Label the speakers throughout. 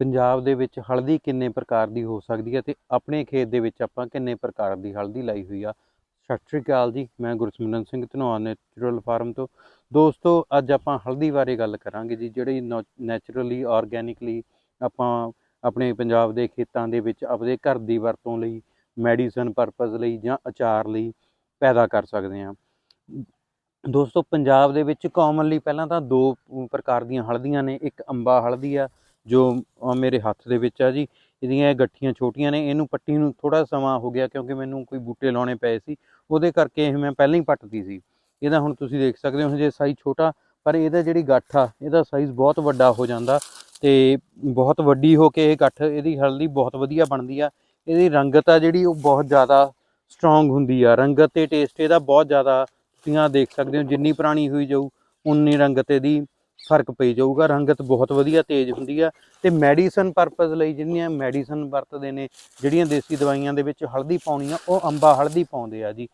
Speaker 1: ਪੰਜਾਬ ਦੇ ਵਿੱਚ ਹਲਦੀ ਕਿੰਨੇ ਪ੍ਰਕਾਰ ਦੀ ਹੋ ਸਕਦੀ ਹੈ ਤੇ ਆਪਣੇ ਖੇਤ ਦੇ ਵਿੱਚ ਆਪਾਂ ਕਿੰਨੇ ਪ੍ਰਕਾਰ ਦੀ ਹਲਦੀ ਲਾਈ ਹੋਈ ਆ? ਸਤਿ ਸ਼੍ਰੀ ਅਕਾਲ ਜੀ, ਮੈਂ ਗੁਰਸਿਮਰਨ ਸਿੰਘ ਧਨੋਆ ਨੈਚੁਰਲ ਫਾਰਮ ਤੋਂ। ਦੋਸਤੋ, ਅੱਜ ਆਪਾਂ ਹਲਦੀ ਬਾਰੇ ਗੱਲ ਕਰਾਂਗੇ ਜੀ, ਜਿਹੜੀ ਨੈਚੁਰਲੀ ਆਰਗੈਨਿਕਲੀ ਆਪਾਂ ਆਪਣੇ ਪੰਜਾਬ ਦੇ ਖੇਤਾਂ ਦੇ ਵਿੱਚ ਆਪਦੇ ਘਰ ਦੀ ਵਰਤੋਂ ਲਈ ਮੈਡੀਸਨ ਪਰਪਸ ਲਈ ਜਾਂ ਅਚਾਰ ਲਈ ਪੈਦਾ ਕਰ ਸਕਦੇ ਹਾਂ। ਦੋਸਤੋ, ਪੰਜਾਬ ਦੇ ਵਿੱਚ ਕਾਮਨਲੀ ਪਹਿਲਾਂ ਤਾਂ ਦੋ ਪ੍ਰਕਾਰ ਦੀਆਂ ਹਲਦੀਆਂ ਨੇ, ਇੱਕ ਅੰਬਾ ਹਲਦੀ ਆ ਜੋ ਮੇਰੇ ਹੱਥ ਦੇ ਵਿੱਚ ਆ ਜੀ, ਇਹਦੀਆਂ ਇਹ ਗੱਠੀਆਂ ਛੋਟੀਆਂ ਨੇ, ਇਹਨੂੰ ਪੱਟੀ ਨੂੰ ਥੋੜਾ ਸਮਾਂ ਹੋ ਗਿਆ ਕਿਉਂਕਿ ਮੈਨੂੰ ਕੋਈ ਬੂਟੇ ਲਾਉਣੇ ਪਏ ਸੀ, ਉਹਦੇ ਕਰਕੇ ਇਹ ਮੈਂ ਪਹਿਲਾਂ ਹੀ ਪੱਟਦੀ ਸੀ। ਇਹਦਾ ਹੁਣ ਤੁਸੀਂ ਦੇਖ ਸਕਦੇ ਹੋ, ਹਜੇ ਸਾਈਜ਼ ਛੋਟਾ, ਪਰ ਇਹਦਾ ਜਿਹੜੀ ਗੱਠ ਆ, ਇਹਦਾ ਸਾਈਜ਼ ਬਹੁਤ ਵੱਡਾ ਹੋ ਜਾਂਦਾ ਤੇ ਬਹੁਤ ਵੱਡੀ ਹੋ ਕੇ ਇਹ ਗੱਠ, ਇਹਦੀ ਹਲਦੀ ਬਹੁਤ ਵਧੀਆ ਬਣਦੀ ਆ। ਇਹਦੀ ਰੰਗਤ ਆ ਜਿਹੜੀ, ਉਹ ਬਹੁਤ ਜ਼ਿਆਦਾ ਸਟਰੋਂਗ ਹੁੰਦੀ ਆ। ਰੰਗਤ ਤੇ ਟੇਸਟ ਇਹਦਾ ਬਹੁਤ ਜ਼ਿਆਦਾ, ਤੁਸੀਂ ਆਹ ਦੇਖ ਸਕਦੇ ਹੋ, ਜਿੰਨੀ ਪੁਰਾਣੀ ਹੋਈ ਜਾਊ, ਉਨੀ ਰੰਗਤ ਇਹਦੀ ਫ਼ਰਕ ਪਈ ਜਾਊਗਾ ਰੰਗਤ ਬਹੁਤ ਵਧੀਆ ਤੇਜ਼ ਹੁੰਦੀ ਆ ਤੇ ਮੈਡੀਸਨ ਪਰਪਸ ਲਈ ਜਿਹੜੀਆਂ ਮੈਡੀਸਨ ਵਰਤਦੇ ਨੇ ਜਿਹੜੀਆਂ ਦੇਸੀ ਦਵਾਈਆਂ ਦੇ ਵਿੱਚ ਹਲਦੀ ਪਾਉਣੀ ਆ ਉਹ ਅੰਬਾ ਹਲਦੀ ਪਾਉਂਦੇ ਆ ਜੀ।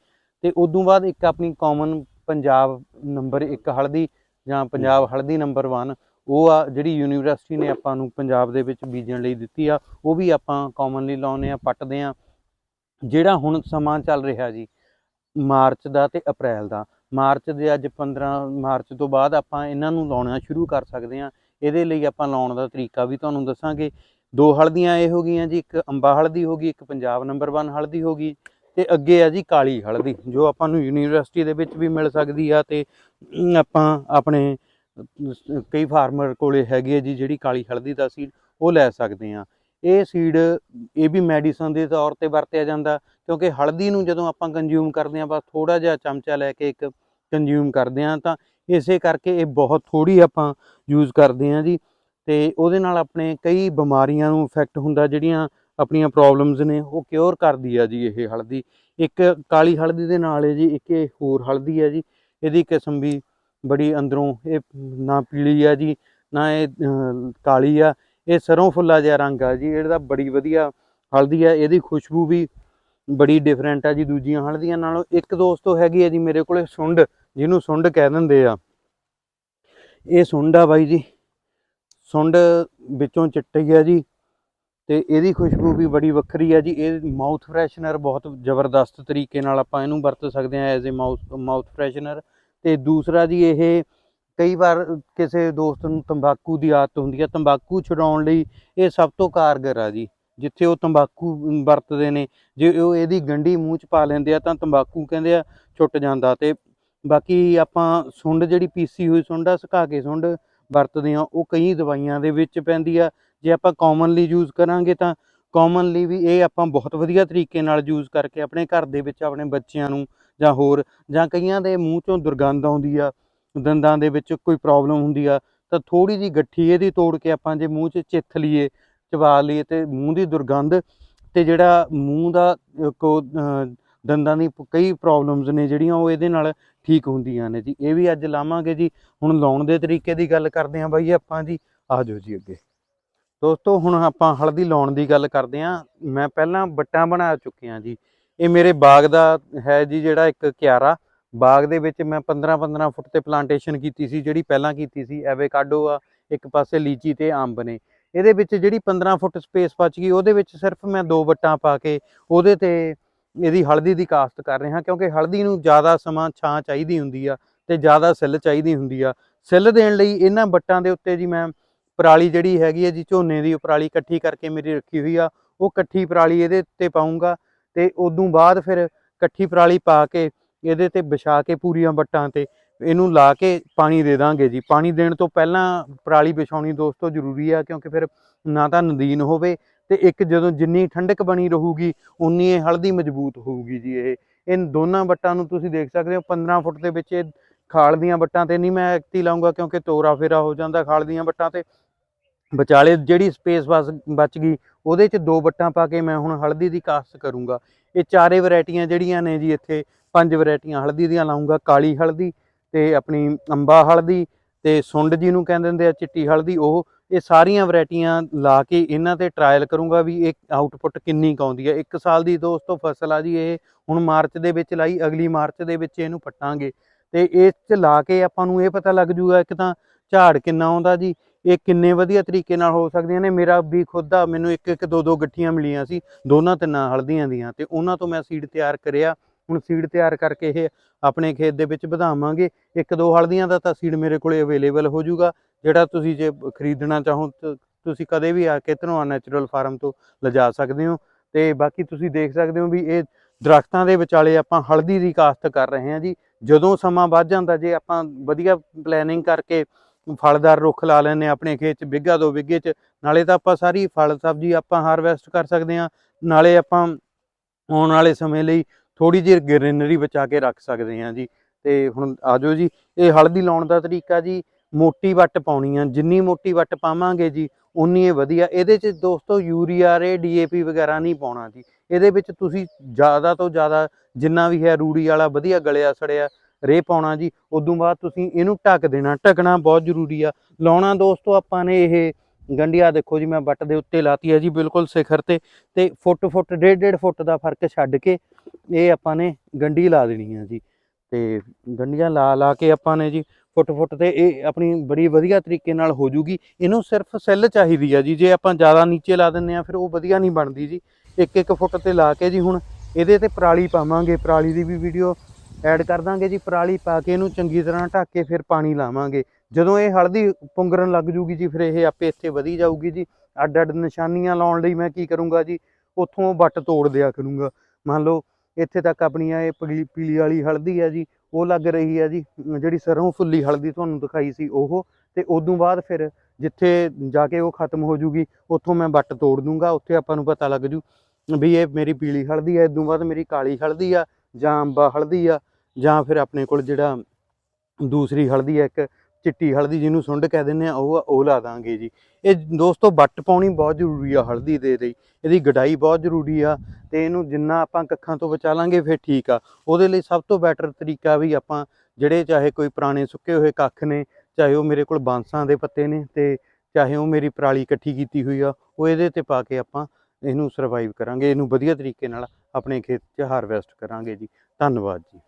Speaker 1: ਤੇ ਉਦੋਂ ਬਾਅਦ ਇੱਕ ਆਪਣੀ ਕਾਮਨ ਪੰਜਾਬ ਨੰਬਰ 1 ਹਲਦੀ ਜਾਂ ਪੰਜਾਬ ਹਲਦੀ ਨੰਬਰ 1 ਉਹ ਆ ਜਿਹੜੀ ਯੂਨੀਵਰਸਿਟੀ ਨੇ ਆਪਾਂ ਨੂੰ ਪੰਜਾਬ ਦੇ ਵਿੱਚ ਬੀਜਣ ਲਈ ਦਿੱਤੀ ਆ ਉਹ ਵੀ ਆਪਾਂ ਕਾਮਨਲੀ ਲਾਉਨੇ ਆ ਪੱਟਦੇ ਆ ਜਿਹੜਾ ਹੁਣ ਸਮਾਂ ਚੱਲ ਰਿਹਾ ਜੀ ਮਾਰਚ ਦਾ ਤੇ ਅਪ੍ਰੈਲ ਦਾ। ਮਾਰਚ ਦੇ ਅੱਜ 15 ਮਾਰਚ ਤੋਂ ਬਾਅਦ ਆਪਾਂ ਇਹਨਾਂ ਨੂੰ ਲਾਉਣਾ ਸ਼ੁਰੂ ਕਰ ਸਕਦੇ ਹਾਂ। ਇਹਦੇ ਲਈ ਆਪਾਂ ਲਾਉਣ ਦਾ ਤਰੀਕਾ ਵੀ ਤੁਹਾਨੂੰ ਦੱਸਾਂਗੇ। ਦੋ ਹਲਦੀਆਂ ਇਹ ਹੋ ਗਈਆਂ ਜੀ, ਇੱਕ ਅੰਬਾ ਹਲਦੀ ਹੋ ਗਈ, ਇੱਕ ਪੰਜਾਬ ਨੰਬਰ 1 ਹਲਦੀ ਹੋ ਗਈ ਤੇ ਅੱਗੇ ਆ ਜੀ ਕਾਲੀ ਹਲਦੀ, ਜੋ ਆਪਾਂ ਨੂੰ ਯੂਨੀਵਰਸਿਟੀ ਦੇ ਵਿੱਚ ਵੀ ਮਿਲ ਸਕਦੀ ਆ ਤੇ ਆਪਾਂ ਆਪਣੇ ਕਈ ਫਾਰਮਰ ਕੋਲੇ ਹੈਗੀ ਹੈ ਜੀ, ਜਿਹੜੀ ਕਾਲੀ ਹਲਦੀ ਦਾ ਸੀਡ ਉਹ ਲੈ ਸਕਦੇ ਆ ਇਹ ਸੀਡ ਇਹ ਵੀ ਮੈਡੀਸਨ ਦੇ ਤੌਰ ਤੇ ਵਰਤਿਆ ਜਾਂਦਾ, ਕਿਉਂਕਿ ਹਲਦੀ ਨੂੰ ਜਦੋਂ ਆਪਾਂ ਕੰਜ਼ਿਊਮ ਕਰਦੇ ਹਾਂ, ਬਸ ਥੋੜਾ ਜਿਹਾ ਚਮਚਾ ਲੈ ਕੇ ਇੱਕ ਕੰਜ਼ਿਊਮ ਕਰਦੇ ਹਾਂ, ਤਾਂ ਇਸੇ ਕਰਕੇ ਇਹ ਬਹੁਤ ਥੋੜੀ ਆਪਾਂ ਯੂਜ਼ ਕਰਦੇ ਹਾਂ ਜੀ। ਤੇ ਉਹਦੇ ਨਾਲ ਆਪਣੇ ਕਈ ਬਿਮਾਰੀਆਂ ਨੂੰ ਇਫੈਕਟ ਹੁੰਦਾ, ਜਿਹੜੀਆਂ ਆਪਣੀਆਂ ਪ੍ਰੋਬਲਮਸ ਨੇ, ਉਹ ਕਿਉਰ ਕਰਦੀ ਆ ਜੀ ਇਹ ਹਲਦੀ। ਇੱਕ ਕਾਲੀ ਹਲਦੀ ਦੇ ਨਾਲ ਹੈ ਜੀ, ਇੱਕ ਇਹ ਹੋਰ ਹਲਦੀ ਹੈ ਜੀ। ਇਹਦੀ ਕਿਸਮ ਵੀ ਬੜੀ ਅੰਦਰੋਂ, ਇਹ ਨਾ ਪੀਲੀ ਆ ਜੀ, ਨਾ ਇਹ ਕਾਲੀ ਆ। ਇਹ ਸਰੋਂ ਫੁੱਲਾ ਜਿਹਾ ਰੰਗ ਆ ਜੀ, ਇਹਦਾ ਬੜੀ ਵਧੀਆ ਹਲਦੀ ਆ, ਇਹਦੀ ਖੁਸ਼ਬੂ ਵੀ ਬੜੀ ਡਿਫਰੈਂਟ ਆ ਜੀ ਦੂਜੀਆਂ ਹਲਦੀਆਂ ਨਾਲੋਂ। ਇੱਕ ਦੋਸਤੋ ਹੈਗੀ ਆ ਜੀ ਮੇਰੇ ਕੋਲੇ, ਸੁੰਡ, ਜਿਹਨੂੰ ਸੁੰਡ ਕਹਿ ਦਿੰਦੇ ਆ। ਇਹ ਸੁੰਡ ਆ ਬਾਈ ਜੀ, ਸੁੰਡ ਵਿੱਚੋਂ ਚਿੱਟੀ ਆ ਜੀ ਤੇ ਇਹਦੀ ਖੁਸ਼ਬੂ ਵੀ ਬੜੀ ਵੱਖਰੀ ਆ ਜੀ। ਇਹ ਮਾਊਥ ਫਰੈਸ਼ਨਰ ਬਹੁਤ ਜ਼ਬਰਦਸਤ ਤਰੀਕੇ ਨਾਲ ਆਪਾਂ ਇਹਨੂੰ ਵਰਤ ਸਕਦੇ ਆ as a mouth mouth freshener ਤੇ ਦੂਸਰਾ ਜੀ ਇਹ ਕਈ ਵਾਰ ਕਿਸੇ ਦੋਸਤ ਨੂੰ ਤੰਬਾਕੂ ਦੀ ਆਦਤ ਹੁੰਦੀ ਆ, ਤੰਬਾਕੂ ਛੁਡਾਉਣ ਲਈ ਇਹ ਸਭ ਤੋਂ ਕਾਰਗਰ ਆ ਜੀ। ਜਿੱਥੇ ਉਹ ਤੰਬਾਕੂ ਵਰਤਦੇ ਨੇ, ਜੇ ਉਹ ਇਹਦੀ ਗੰਢੀ ਮੂੰਹ ਚ ਪਾ ਲੈਂਦੇ ਆ ਤਾਂ ਤੰਬਾਕੂ ਕਹਿੰਦੇ ਆ ਛੁੱਟ ਜਾਂਦਾ ਤੇ ਬਾਕੀ ਆਪਾਂ ਸੁੰਡ ਜਿਹੜੀ ਪੀਸੀ ਹੋਈ ਸੁੰਡ ਆ, ਸੁਕਾ ਕੇ ਸੁੰਡ ਵਰਤਦੇ ਆ, ਉਹ ਕਈ ਦਵਾਈਆਂ ਦੇ ਵਿੱਚ ਪੈਂਦੀ ਆ। ਜੇ ਆਪਾਂ ਕਾਮਨਲੀ ਯੂਜ਼ ਕਰਾਂਗੇ ਤਾਂ ਕਾਮਨਲੀ ਵੀ ਇਹ ਆਪਾਂ ਬਹੁਤ ਵਧੀਆ ਤਰੀਕੇ ਨਾਲ ਯੂਜ਼ ਕਰਕੇ ਆਪਣੇ ਘਰ ਦੇ ਵਿੱਚ ਆਪਣੇ ਬੱਚਿਆਂ ਨੂੰ ਜਾਂ ਹੋਰ ਜਾਂ ਕਈਆਂ ਦੇ ਮੂੰਹ ਚੋਂ ਦੁਰਗੰਧ ਆਉਂਦੀ ਆ ਦੰਦਾਂ ਦੇ ਵਿੱਚ ਕੋਈ ਪ੍ਰੋਬਲਮ ਹੁੰਦੀ ਆ, ਤਾਂ ਥੋੜੀ ਜੀ ਗੱਠੀ ਇਹਦੀ ਤੋੜ ਕੇ ਆਪਾਂ ਜੇ ਮੂੰਹ 'ਚ ਚਿੱਥ ਲਈਏ, ਚਬਾ ਲਈਏ ਤੇ ਮੂੰਹ ਦੀ ਦੁਰਗੰਧ ਤੇ ਜਿਹੜਾ ਮੂੰਹ ਦਾ ਕੋ ਦੰਦਾਂ ਦੀ ਕਈ ਪ੍ਰੋਬਲਮਸ ਨੇ ਜਿਹੜੀਆਂ ਉਹ ਇਹਦੇ ਨਾਲ ਠੀਕ ਹੁੰਦੀਆਂ ਨੇ ਜੀ। ਇਹ ਵੀ ਅੱਜ ਲਾਵਾਂਗੇ ਜੀ। ਹੁਣ ਲਾਉਣ ਦੇ ਤਰੀਕੇ ਦੀ ਗੱਲ ਕਰਦੇ ਹਾਂ ਬਾਈ ਆਪਾਂ ਜੀ। ਆ ਜਾਓ ਜੀ ਅੱਗੇ। ਦੋਸਤੋ, ਹੁਣ ਆਪਾਂ ਹਲਦੀ ਲਾਉਣ ਦੀ ਗੱਲ ਕਰਦੇ ਹਾਂ। ਮੈਂ ਪਹਿਲਾਂ ਬੱਟਾਂ ਬਣਾ ਚੁੱਕਿਆ ਜੀ। ਇਹ ਮੇਰੇ ਬਾਗ ਦਾ ਹੈ ਜੀ ਜਿਹੜਾ ਇੱਕ ਕਿਆਰਾ। ਬਾਗ ਦੇ ਵਿੱਚ ਮੈਂ 15-15 ਫੁੱਟ ਤੇ ਪਲਾਂਟੇਸ਼ਨ ਕੀਤੀ ਸੀ, ਜਿਹੜੀ ਪਹਿਲਾਂ ਕੀਤੀ ਸੀ ਐਵੇਕਾਡੋ ਆ, ਇੱਕ ਪਾਸੇ ਲੀਚੀ ਤੇ ਅੰਬ ਨੇ। ਇਹਦੇ ਵਿੱਚ ਜਿਹੜੀ 15 ਫੁੱਟ ਸਪੇਸ ਬਚ ਗਈ, ਉਹਦੇ ਵਿੱਚ ਸਿਰਫ ਮੈਂ ਦੋ ਵੱਟਾਂ ਪਾ ਕੇ ਉਹਦੇ ਤੇ ਇਹਦੀ ਹਲਦੀ ਦੀ ਕਾਸ਼ਤ ਕਰ ਰਿਹਾ, ਕਿਉਂਕਿ ਹਲਦੀ ਨੂੰ ਜ਼ਿਆਦਾ ਸਮਾਂ ਛਾਂ ਚਾਹੀਦੀ ਹੁੰਦੀ ਆ ਤੇ ਜ਼ਿਆਦਾ ਸਿੱਲ ਚਾਹੀਦੀ ਹੁੰਦੀ ਆ। ਸਿੱਲ ਦੇਣ ਲਈ ਇਹਨਾਂ ਬੱਟਾਂ ਦੇ ਉੱਤੇ ਜੀ ਮੈਂ ਪਰਾਲੀ ਜਿਹੜੀ ਹੈਗੀ ਹੈ ਜੀ, ਝੋਨੇ ਦੀ ਪਰਾਲੀ ਇਕੱਠੀ ਕਰਕੇ ਮੇਰੀ ਰੱਖੀ ਹੋਈ ਆ। ਉਹ ਇਕੱਠੀ ਪਰਾਲੀ ਇਹਦੇ ਉੱਤੇ ਪਾਉਂਗਾ ਤੇ ਉਦੋਂ ਬਾਅਦ ਫਿਰ ਇਕੱਠੀ ਪਰਾਲੀ ਪਾ ਕੇ ਇਹਦੇ ਤੇ ਵਿਛਾ ਕੇ ਪੂਰੀਆਂ ਵੱਟਾਂ ਤੇ ਇਹਨੂੰ ਲਾ ਕੇ ਪਾਣੀ ਦੇ ਦਾਂਗੇ ਜੀ। ਪਾਣੀ ਦੇਣ ਤੋਂ ਪਹਿਲਾਂ ਪਰਾਲੀ ਵਿਛਾਉਣੀ ਦੋਸਤੋ ਜ਼ਰੂਰੀ ਆ, ਕਿਉਂਕਿ ਫਿਰ ਨਾ ਤਾਂ ਨਦੀਨ ਹੋਵੇ ਤੇ ਇੱਕ ਜਦੋਂ ਜਿੰਨੀ ਠੰਡਕ ਬਣੀ ਰਹੂਗੀ, ਉਨੀ ਇਹ ਹਲਦੀ ਮਜ਼ਬੂਤ ਹੋਊਗੀ ਜੀ ਇਹ। ਇਨ ਦੋਨਾਂ ਵੱਟਾਂ ਨੂੰ ਤੁਸੀਂ ਦੇਖ ਸਕਦੇ ਹੋ 15 ਫੁੱਟ ਦੇ ਵਿੱਚ ਇਹ ਖਾਲ ਦੀਆਂ ਵੱਟਾਂ ਤੇ ਨਹੀਂ ਮੈਂ ਐਕਤੀ ਲਾਉਂਗਾ ਕਿਉਂਕਿ ਤੋਰਾ ਫੇਰਾ ਹੋ ਜਾਂਦਾ ਖਾਲ ਦੀਆਂ ਵੱਟਾਂ ਤੇ। ਵਿਚਾਲੇ ਜਿਹੜੀ ਸਪੇਸ ਬਚ ਗਈ ਉਹਦੇ 'ਚ ਦੋ ਵੱਟਾਂ ਪਾ ਕੇ ਮੈਂ ਹੁਣ ਹਲਦੀ ਦੀ ਕਾਸ਼ਤ ਕਰੂੰਗਾ। ਇਹ ਚਾਰੇ ਵੈਰਾਈਟੀਆਂ ਜਿਹੜੀਆਂ ਨੇ ਜੀ ਇੱਥੇ, ਪੰਜ ਵੈਰਾਈਟੀਆਂ ਹਲਦੀ ਦੀਆਂ ਲਾਉਂਗਾ ਕਾਲੀ ਹਲਦੀ ਤੇ ਆਪਣੀ ਅੰਬਾ ਹਲਦੀ ਤੇ ਸੁੰਡ ਜਿਹਨੂੰ ਕਹਿੰਦੇ ਹੁੰਦੇ ਆ, ਚਿੱਟੀ ਹਲਦੀ, ਉਹ ਇਹ ਸਾਰੀਆਂ ਵੈਰਾਈਟੀਆਂ ਲਾ ਕੇ ਇਹਨਾਂ ਤੇ ਟਰਾਇਲ ਕਰੂੰਗਾ ਵੀ ਇਹ ਆਊਟਪੁੱਟ ਕਿੰਨੀ ਕੁ ਆਉਂਦੀ ਹੈ। ਇੱਕ ਸਾਲ ਦੀ ਦੋਸਤੋ ਫਸਲ ਆ ਜੀ ਇਹ, ਹੁਣ ਮਾਰਚ ਦੇ ਵਿੱਚ ਲਾਈ, ਅਗਲੀ ਮਾਰਚ ਦੇ ਵਿੱਚ ਇਹਨੂੰ ਪੱਟਾਂਗੇ। ਤੇ ਇਸ ਚ ਲਾ ਕੇ ਆਪਾਂ ਨੂੰ ਇਹ ਪਤਾ ਲੱਗ ਜੂਗਾ ਇੱਕ ਤਾਂ ਝਾੜ ਕਿੰਨਾ ਆਉਂਦਾ ਜੀ ਇਹ ਕਿੰਨੇ ਵਧੀਆ ਤਰੀਕੇ ਨਾਲ ਹੋ ਸਕਦੀਆਂ ਨੇ। ਮੇਰਾ ਵੀ ਖੁਦ ਦਾ ਮੈਨੂੰ ਇੱਕ ਇੱਕ, ਦੋ ਦੋ ਗੱਠੀਆਂ ਮਿਲੀਆਂ ਸੀ। ਦੋਨਾਂ ਤਿੰਨਾਂ ਹਲਦੀਆਂ ਦੀਆਂ ਤੇ ਉਹਨਾਂ ਤੋਂ ਮੈਂ ਸੀਡ ਤਿਆਰ ਕਰਿਆ। ਹੁਣ ਸੀਡ ਤਿਆਰ ਕਰਕੇ ਇਹ ਆਪਣੇ ਖੇਤ ਦੇ ਵਿੱਚ ਵਧਾਵਾਂਗੇ। ਇੱਕ, ਦੋ ਹਲਦੀਆਂ ਦਾ ਤਾਂ ਸੀਡ ਮੇਰੇ ਕੋਲੇ ਅਵੇਲੇਬਲ ਹੋ ਜਾਊਗਾ। ਜਿਹੜਾ ਤੁਸੀਂ ਜੇ ਖਰੀਦਣਾ ਚਾਹੋ ਤੁਸੀਂ ਕਦੇ ਵੀ ਆ ਕੇ ਧਨੋਆ ਨੈਚੁਰਲ ਫਾਰਮ ਤੋਂ ਲਿਜਾ ਸਕਦੇ ਹੋ। ਤੇ ਬਾਕੀ ਤੁਸੀਂ ਦੇਖ ਸਕਦੇ ਹੋ ਵੀ ਇਹ ਦਰਖਤਾਂ ਦੇ ਵਿਚਾਲੇ ਆਪਾਂ ਹਲਦੀ ਦੀ ਕਾਸ਼ਤ ਕਰ ਰਹੇ ਹਾਂ ਜੀ। ਜਦੋਂ ਸਮਾਂ ਵੱਧ ਜਾਂਦਾ, ਜੇ ਆਪਾਂ ਵਧੀਆ ਪਲੈਨਿੰਗ ਕਰਕੇ ਫਲਦਾਰ ਰੁੱਖ ਲਾ ਲੈਂਦੇ ਹਾਂ ਆਪਣੇ ਖੇਤ 'ਚ ਬਿੱਗਾ ਦੋ ਬਿੱਗੇ 'ਚ। ਨਾਲੇ ਤਾਂ ਆਪਾਂ ਸਾਰੀ ਫਲ ਸਬਜ਼ੀ ਆਪਾਂ ਹਾਰਵੈਸਟ ਕਰ ਸਕਦੇ ਹਾਂ। ਨਾਲੇ ਆਪਾਂ ਆਉਣ ਵਾਲੇ ਸਮੇਂ ਲਈ ਥੋੜੀ ਜਿਹੀ ਗ੍ਰੀਨਰੀ ਬਚਾ ਕੇ ਰੱਖ ਸਕਦੇ ਹਾਂ ਜੀ। ਤੇ ਹੁਣ ਆਜੋ ਜੀ, ਇਹ ਹਲਦੀ ਲਾਉਣ ਦਾ ਤਰੀਕਾ ਜੀ, ਮੋਟੀ ਵੱਟ ਪਾਉਣੀ ਆ। ਜਿੰਨੀ ਮੋਟੀ ਵੱਟ ਪਾਵਾਂਗੇ ਜੀ ਉਨੀ ਇਹ ਵਧੀਆ। ਇਹਦੇ 'ਚ ਦੋਸਤੋ ਯੂਰੀਆ, ਰੇ ਡੀਏਪੀ ਵਗੈਰਾ ਨਹੀਂ ਪਾਉਣਾ ਜੀ। ਇਹਦੇ ਵਿੱਚ ਤੁਸੀਂ ਜ਼ਿਆਦਾ ਤੋਂ ਜ਼ਿਆਦਾ ਜਿੰਨਾ ਵੀ ਹੈ ਰੂੜੀ ਵਾਲਾ ਵਧੀਆ ਗਲਿਆ ਸੜਿਆ ਰੇ ਪਾਉਣਾ ਜੀ। ਉਦੋਂ ਬਾਅਦ ਤੁਸੀਂ ਇਹਨੂੰ ਢੱਕ ਦੇਣਾ। ਢੱਕਣਾ ਬਹੁਤ ਜ਼ਰੂਰੀ ਆ। ਲਾਉਣਾ ਦੋਸਤੋ ਆਪਾਂ ਨੇ ਇਹ ਗੰਢੀਆ ਦੇਖੋ ਜੀ, ਮੈਂ ਵੱਟ ਦੇ ਉੱਤੇ ਲਾਤੀ ਹੈ ਜੀ ਬਿਲਕੁਲ ਸਿਖਰ ਤੇ। ਤੇ ਫੁੱਟ ਫੁੱਟ, ਡੇਢ ਡੇਢ ਫੁੱਟ ਦਾ ਫ਼ਰਕ ਛੱਡ ਕੇ ਇਹ ਆਪਾਂ ਨੇ ਗੰਢੀ ਲਾ ਦੇਣੀ ਆ ਜੀ। ਤੇ ਗੰਢੀਆਂ ਲਾ ਲਾ ਕੇ ਆਪਾਂ ਨੇ ਜੀ ਫੁੱਟ ਫੁੱਟ ਤੇ ਇਹ ਆਪਣੀ ਬੜੀ ਵਧੀਆ ਤਰੀਕੇ ਨਾਲ ਹੋ ਜੂਗੀ। ਇਹਨੂੰ ਸਿਰਫ ਸੈੱਲ ਚਾਹੀਦੀ ਆ ਜੀ। ਜੇ ਆਪਾਂ ਜ਼ਿਆਦਾ ਨੀਚੇ ਲਾ ਦਿੰਨੇ ਆ, ਫਿਰ ਉਹ ਵਧੀਆ ਨਹੀਂ ਬਣਦੀ ਜੀ। ਇੱਕ ਇੱਕ ਫੁੱਟ ਤੇ ਲਾ ਕੇ ਜੀ ਹੁਣ ਇਹਦੇ ਤੇ ਪਰਾਲੀ ਪਾਵਾਂਗੇ। ਪਰਾਲੀ ਦੀ ਵੀ ਵੀਡੀਓ ਐਡ ਕਰ ਦਾਂਗੇ ਜੀ, ਪਰਾਲੀ ਪਾ ਕੇ ਇਹਨੂੰ ਚੰਗੀ ਤਰ੍ਹਾਂ ਢੱਕ ਕੇ ਫਿਰ ਪਾਣੀ ਲਾਵਾਂਗੇ। ਜਦੋਂ ਇਹ ਹਲਦੀ ਪੁੰਗਰਨ ਲੱਗ ਜੂਗੀ ਜੀ, ਫਿਰ ਇਹ ਆਪੇ ਇੱਥੇ ਵਧੀ ਜਾਊਗੀ ਜੀ। ਅੱਡ ਅੱਡ ਨਿਸ਼ਾਨੀਆਂ ਲਾਉਣ ਲਈ ਮੈਂ ਕੀ ਕਰੂੰਗਾ ਜੀ, ਉੱਥੋਂ ਵੱਟ ਤੋੜ ਦਿਆ ਕਰੂੰਗਾ। ਮੰਨ ਲਓ, ਇੱਥੇ ਤੱਕ ਆਪਣੀ ਆ ਇਹ ਪੀਲੀ ਪੀਲੀ ਵਾਲੀ ਹਲਦੀ ਹੈ ਜੀ, ਉਹ ਲੱਗ ਰਹੀ ਹੈ ਜੀ। ਜਿਹੜੀ ਸਰੋਂ ਫੁੱਲੀ ਹਲਦੀ ਤੁਹਾਨੂੰ ਦਿਖਾਈ ਸੀ ਉਹ, ਤੇ ਉਦੋਂ ਬਾਅਦ ਫਿਰ ਜਿੱਥੇ ਜਾ ਕੇ ਉਹ ਖਤਮ ਹੋ ਜੂਗੀ, ਉੱਥੋਂ ਮੈਂ ਵੱਟ ਤੋੜ ਦੂੰਗਾ, ਉੱਥੇ ਆਪਾਂ ਨੂੰ ਪਤਾ ਲੱਗ ਜੂ ਵੀ ਇਹ ਮੇਰੀ ਪੀਲੀ ਹਲਦੀ ਹੈ ਇਦੋਂ ਬਾਅਦ ਮੇਰੀ ਕਾਲੀ ਹਲਦੀ ਆ। ਜਾਂ ਅੰਬਾ ਹਲਦੀ ਆ, ਜਾਂ ਫਿਰ ਆਪਣੇ ਕੋਲ ਜਿਹੜਾ ਦੂਸਰੀ ਹਲਦੀ ਆ, ਇੱਕ ਚਿੱਟੀ ਹਲਦੀ ਜਿਹਨੂੰ ਸੁੰਡ ਕਹਿ ਦਿੰਦੇ ਆ, ਉਹ ਉਹ ਲਾ ਦਾਂਗੇ ਜੀ। ਇਹ ਦੋਸਤੋ ਵੱਟ ਪਾਉਣੀ ਬਹੁਤ ਜ਼ਰੂਰੀ ਆ ਹਲਦੀ ਦੇ ਲਈ। ਇਹਦੀ ਗਡਾਈ ਬਹੁਤ ਜ਼ਰੂਰੀ ਆ ਤੇ ਇਹਨੂੰ ਜਿੰਨਾ ਆਪਾਂ ਕੱਖਾਂ ਤੋਂ ਬਚਾ ਲਾਂਗੇ ਫਿਰ ਠੀਕ ਆ। ਉਹਦੇ ਲਈ ਸਭ ਤੋਂ ਬੈਟਰ ਤਰੀਕਾ ਵੀ ਆਪਾਂ ਜਿਹੜੇ ਚਾਹੇ ਕੋਈ ਪੁਰਾਣੇ ਸੁੱਕੇ ਹੋਏ ਕੱਖ ਨੇ, ਚਾਹੇ ਉਹ ਮੇਰੇ ਕੋਲ ਬਾਂਸਾਂ ਦੇ ਪੱਤੇ ਨੇ ਤੇ ਚਾਹੇ ਉਹ ਮੇਰੀ ਪਰਾਲੀ ਇਕੱਠੀ ਕੀਤੀ ਹੋਈ ਆ, ਉਹ ਇਹਦੇ ਤੇ ਪਾ ਕੇ ਆਪਾਂ ਇਹਨੂੰ ਸਰਵਾਈਵ ਕਰਾਂਗੇ। ਇਹਨੂੰ ਵਧੀਆ ਤਰੀਕੇ ਨਾਲ ਆਪਣੇ ਖੇਤ 'ਚ ਹਾਰਵੈਸਟ ਕਰਾਂਗੇ ਜੀ। ਧੰਨਵਾਦ ਜੀ।